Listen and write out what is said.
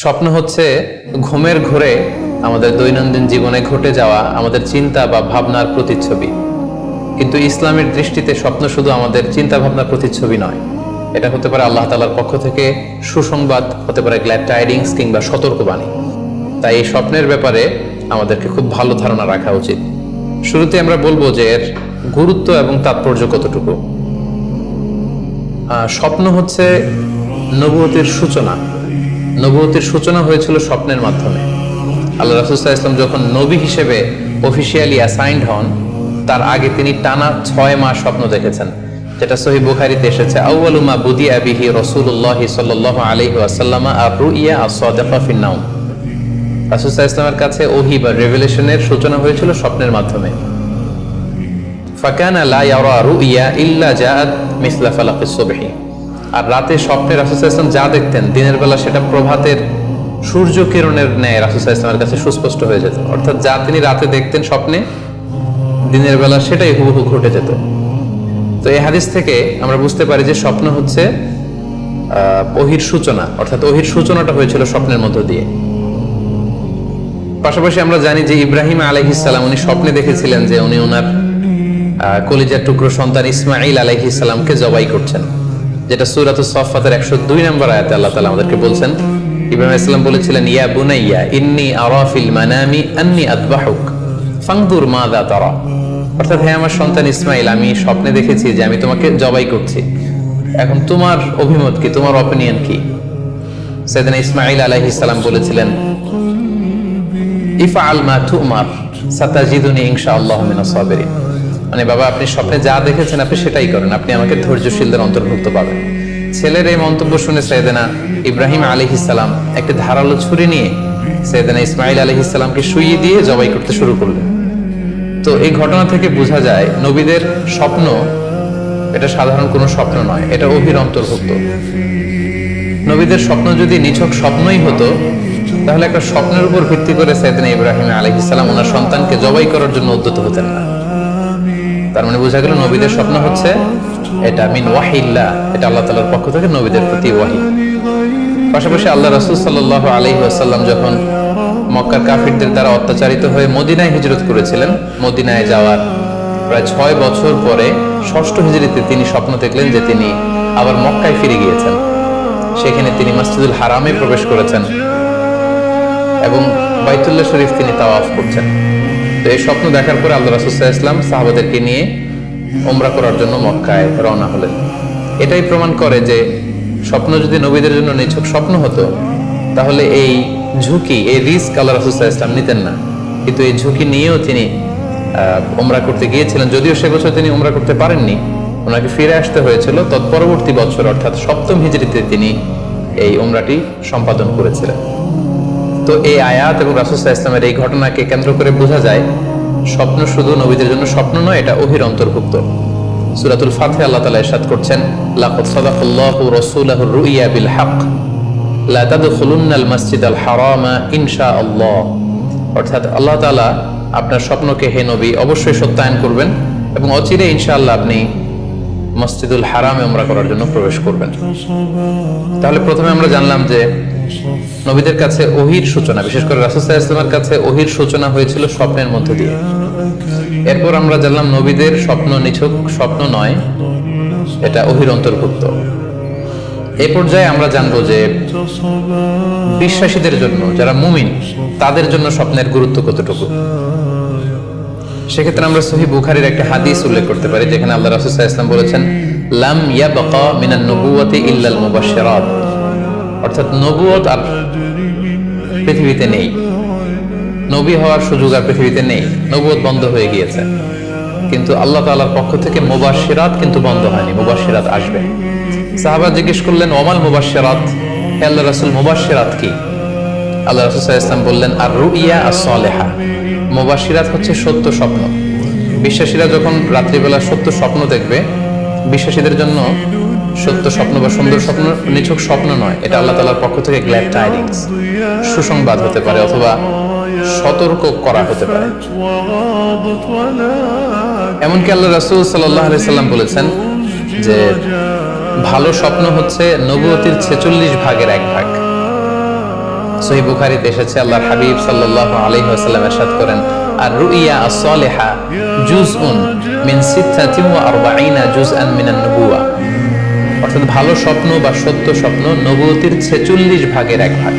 স্বপ্ন হচ্ছে ঘুমের ঘোরে আমাদের দৈনন্দিন জীবনে ঘটে যাওয়া আমাদের চিন্তা বা ভাবনার প্রতিচ্ছবি। কিন্তু ইসলামের দৃষ্টিতে স্বপ্ন শুধু আমাদের চিন্তা ভাবনার প্রতিচ্ছবি নয়। এটা হতে পারে আল্লাহ তালার পক্ষ থেকে সুসংবাদ, হতে পারে গ্ল্যাড টাইডিংস কিংবা সতর্কবাণী। তাই এই স্বপ্নের ব্যাপারে আমাদেরকে খুব ভালো ধারণা রাখা উচিত। শুরুতে আমরা বলব যে এর গুরুত্ব এবং তাৎপর্য কতটুকু? স্বপ্ন হচ্ছে নবুয়তির সূচনা। নবুয়তির সূচনা হয়েছিল স্বপ্নের মাধ্যমে। আল্লাহ রাসুল্লাহ ইসলাম যখন নবী হিসেবে অফিসিয়ালি অ্যাসাইন্ড হন, তার আগে তিনি টানা ছয় মাস স্বপ্ন দেখেছেন, যেটা সহি বুখারিতে এসেছে আউয়ালুমা বুদি আবিহি রসুল্লাহ সাল্লাহ আলহি আসাল্লামা আর রুইয়া আসাদা ফিন্নাউম রাসুল্লাহ ইসলামের কাছে ওহি বা রেভেলেশনের সূচনা হয়েছিল স্বপ্নের মাধ্যমে। ফাকানা লা ইয়ারা রুইয়া ইল্লা জাআত মিসলা ফালাকিস সুবহি। আর রাতে স্বপ্নে রাসূল ইসলাম যা দেখতেন, দিনের বেলা সেটা প্রভাতের সূর্য কিরণের ন্যায় রাসূল ইসলামের কাছে সুস্পষ্ট হয়ে যেত। অর্থাৎ যা তিনি রাতে দেখতেন স্বপ্নে, দিনের বেলা সেটাই হুবহু ঘটে যেত। তো এই হাদিস থেকে আমরা বুঝতে পারি যে স্বপ্ন হচ্ছে ওহির সূচনা, অর্থাৎ ওহির সূচনাটা হয়েছিল স্বপ্নের মধ্য দিয়ে। পাশাপাশি আমরা জানি যে ইব্রাহিম আলহিসাল্লাম উনি স্বপ্নে দেখেছিলেন যে উনি ওনার কলিজার টুকরো সন্তান ইসমাইল আলাইহিসাল্লামকে জবাই করছেন। যেটা সুরাত সফাতের একশো দুই নম্বর আয়াতে আল্লাহ তালা আমাদেরকে বলছেন, ইব্রাহিম ইসলাম বলেছিলেন, ইয়া বুনাইয়া, ইন্নি আরাফিল মানামি আন্নি আদবাহুক, ফাংদুর মা দা তারা। অর্থাৎ হ্যাঁ আমার সন্তান ইসমাইল আমি স্বপ্নে দেখেছি যে আমি তোমাকে জবাই করছি। এখন তোমার অভিমত কি? তোমার অপিনিয়ন কি? সেদিন ইসমাইল আলাইহিসাল্লাম বলেছিলেন, ইফআল মা তুমার, সাতাজিদুনি ইনশাআল্লাহ মিনাস সাবিরিন। মানে বাবা, আপনি স্বপ্নে যা দেখেছেন, আপনি সেটাই করেন। আপনি আমাকে ধৈর্যশীলদের অন্তর্ভুক্ত পাবেন। ছেলের এই মন্তব্য শুনে সৈয়দেনা ইব্রাহিম আলাইহিসসালাম একটি ধারালো ছুরি নিয়ে সৈয়দেনা ইসমাইল আলাইহিসসালামকে শুইয়ে দিয়ে জবাই করতে শুরু করলেন। তো এই ঘটনা থেকে বোঝা যায়, নবীদের স্বপ্ন এটা সাধারণ কোনো স্বপ্ন নয়, এটা অভির অন্তর্ভুক্ত। নবীদের স্বপ্ন যদি নিছক স্বপ্নই হতো, তাহলে একটা স্বপ্নের উপর ভিত্তি করে সৈয়দিন ইব্রাহিম আলহিসাল্লাম ওনার সন্তানকে জবাই করার জন্য উদ্যত হতেন না। তার মানে বোঝা গেল নবীদের স্বপ্ন হচ্ছে এটা, মিন ওয়াহিল্লা এটা আল্লাহ তালার পক্ষ থেকে নবীদের প্রতি ওয়াহি। পাশাপাশি আল্লাহ রসুল সাল্লাহ আলহি আসাল্লাম যখন মক্কার কাফিরদের দ্বারা অত্যাচারিত হয়ে মদিনায় হিজরত করেছিলেন, মদিনায় যাওয়ার প্রায় ছয় বছর পরে ষষ্ঠ হিজরিতে তিনি স্বপ্ন দেখলেন যে তিনি আবার মক্কায় ফিরে গিয়েছেন। সেখানে তিনি মসজিদুল হারামে প্রবেশ করেছেন এবং বাইতুল্লাহ শরীফ তিনি তাওয়াফ করছেন। তো এই স্বপ্ন দেখার পরে আল্লাহ রাসুসাহ ইসলাম সাহাবাদেরকে নিয়ে ওমরা করার জন্য মক্কায় রওনা হলেন। এটাই প্রমাণ করে যে স্বপ্ন যদি নবীদের জন্য নিছক স্বপ্ন হতো, তাহলে এই ঝুঁকি, এই রিস্ক আল্লাহ রাসুসাহ ইসলাম নিতেন না। কিন্তু এই ঝুঁকি নিয়েও তিনি ওমরা করতে গিয়েছিলেন। যদিও সে বছর তিনি ওমরা করতে পারেননি, ওনাকে ফিরে আসতে হয়েছিল। তৎপরবর্তী বছর, অর্থাৎ সপ্তম হিজড়িতে তিনি এই ওমরাটি সম্পাদন করেছিলেন। তো এই আয়াত এবং রাসুসাহ ইসলামের এই ঘটনাকে কেন্দ্র করে বোঝা যায়, স্বপ্ন শুধু নবীদের জন্য স্বপ্ন নয়, এটা অহির অন্তর্ভুক্ত। সুরাতুল ফাতে আল্লাহ তালা ইরশাদ করছেন, লাকাদ সাদাকাল্লাহু রাসূলাহু রুইয়া বিল হক লা তাদখুলুন্নাল মাসজিদাল হারামা ইনশাআল্লাহ। অর্থাৎ আল্লাহ তাআলা আপনার স্বপ্নকে হে নবী, অবশ্যই সত্যায়ন করবেন এবং অচিরে ইনশাআল্লাহ আপনি মসজিদুল হারামে উমরা করার জন্য প্রবেশ করবেন। তাহলে প্রথমে আমরা জানলাম যে নবীদের কাছে ওহির সূচনা, বিশেষ করে রাসুসাহ ইসলামের কাছে ওহির সূচনা হয়েছিল স্বপ্নের মধ্য দিয়ে। এরপর আমরা জানলাম নবীদের স্বপ্ন নিছক, স্বপ্ন নয়, এটা ওহির অন্তর্ভুক্ত। এই পর্যায়ে আমরা জানব যে বিশ্বাসীদের জন্য, যারা মুমিন, তাদের জন্য স্বপ্নের গুরুত্ব কতটুকু? সেক্ষেত্রে আমরা সহি বুখারির একটা হাদিস উল্লেখ করতে পারি, যেখানে আল্লাহ রাসুসাহ ইসলাম বলেছেন, লাম ইয়াবকা মিনান নবুয়াতি ইল্লাল মুবাশশিরাত। অর্থাৎ নবুয়ত আর পৃথিবীতে নেই। নবী হওয়ার সুযোগ আর পৃথিবীতে নেই। নবুয়ত বন্ধ হয়ে গিয়েছে। কিন্তু আল্লাহ তাআলার পক্ষ থেকে মুবাশশিরাত কিন্তু বন্ধ হয়নি। মুবাশশিরাত আসবে। সাহাবা জিজ্ঞেস করলেন ওমাল মুবাশশিরাত? হে আল্লাহ রাসূল, মুবাশশিরাত কি? আল্লাহ রাসূল ওয়াসাল্লাম বললেন আর রুইয়া as-সালিহা মুবাশশিরাত হচ্ছে সত্য স্বপ্ন। বিশ্বাসীরা যখন রাত্রিবেলা সত্য স্বপ্ন দেখবে, বিশ্বাসীদের জন্য সত্য স্বপ্ন বা সুন্দর স্বপ্ন নিছক স্বপ্ন নয়। এটা আল্লাহ তালার পক্ষ থেকে গ্ল্যাড টাইডিংস সুসংবাদ হতে পারে অথবা সতর্ক করা হতে পারে। এমনকি আল্লাহ রাসুল সাল্লাহ সাল্লাম বলেছেন যে, ভালো স্বপ্ন হচ্ছে নবুয়তির ছেচল্লিশ ভাগের এক ভাগ। সহি বুখারিতে এসেছে আল্লাহ হাবিব সাল্লাহ আলহি আসাল্লাম এরশাদ করেন, আর রুইয়া আসলেহা জুজ উন মিন সিদ্ধাতিম জুজ আন মিনান নবুয়া অর্থাৎ ভালো স্বপ্ন বা সত্য স্বপ্ন নবতির ছেচল্লিশ ভাগের এক ভাগ।